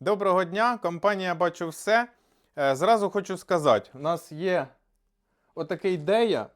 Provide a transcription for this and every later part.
Доброго дня, компанія Бачу все. Е, Зразу хочу сказати, у нас є отакий Дея.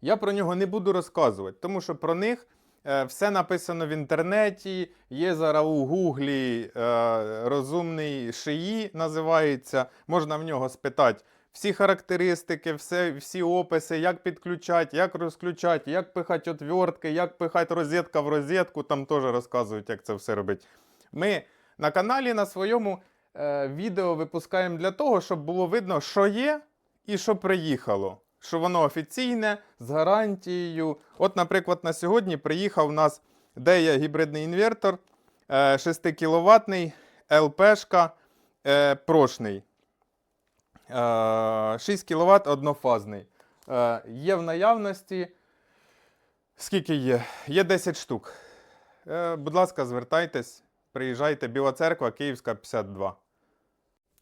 Я про нього не буду розказувати, тому що про них е, все написано в інтернеті. Є зараз у Гуглі е, розумний шиї називається. Можна в нього спитати всі характеристики, все, всі описи, як підключати, як розключати, як пихати отвертки, як пихати розетка в розетку. Там теж розказують, як це все робити. Ми на каналі на своєму е, відео випускаємо для того, щоб було видно, що є і що приїхало. Що воно офіційне, з гарантією. От, наприклад, на сьогодні приїхав у нас Дея гібридний інвертор, е, 6 кВт, ЛПшка, е, прошний. Е, 6 кВт однофазний. Е, є в наявності. Скільки є? Є 10 штук. Е, будь ласка, звертайтесь, приїжджайте, Біла церква, Київська, 52.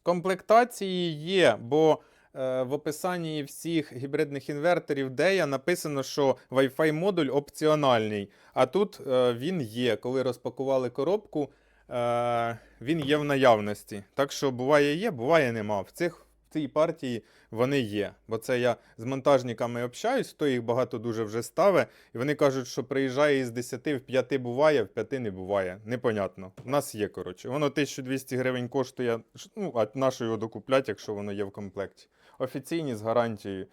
Комплектації є, бо е, в описанні всіх гібридних інверторів Дея написано, що Wi-Fi модуль опціональний. А тут е, він є. Коли розпакували коробку, е, він є в наявності. Так що буває є, буває нема. В цих в цій партії вони є. Бо це я з монтажниками общаюсь, хто їх багато дуже вже ставить. І вони кажуть, що приїжджає із 10 в 5 буває, в 5 не буває. Непонятно. У нас є, коротше. Воно 1200 гривень коштує. Ну, а нащо його докупляти, якщо воно є в комплекті. Офіційні з гарантією.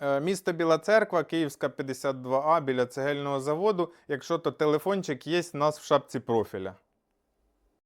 Е, Місто Біла Церква, Київська 52А біля цегельного заводу. Якщо то телефончик є у нас в шапці профіля.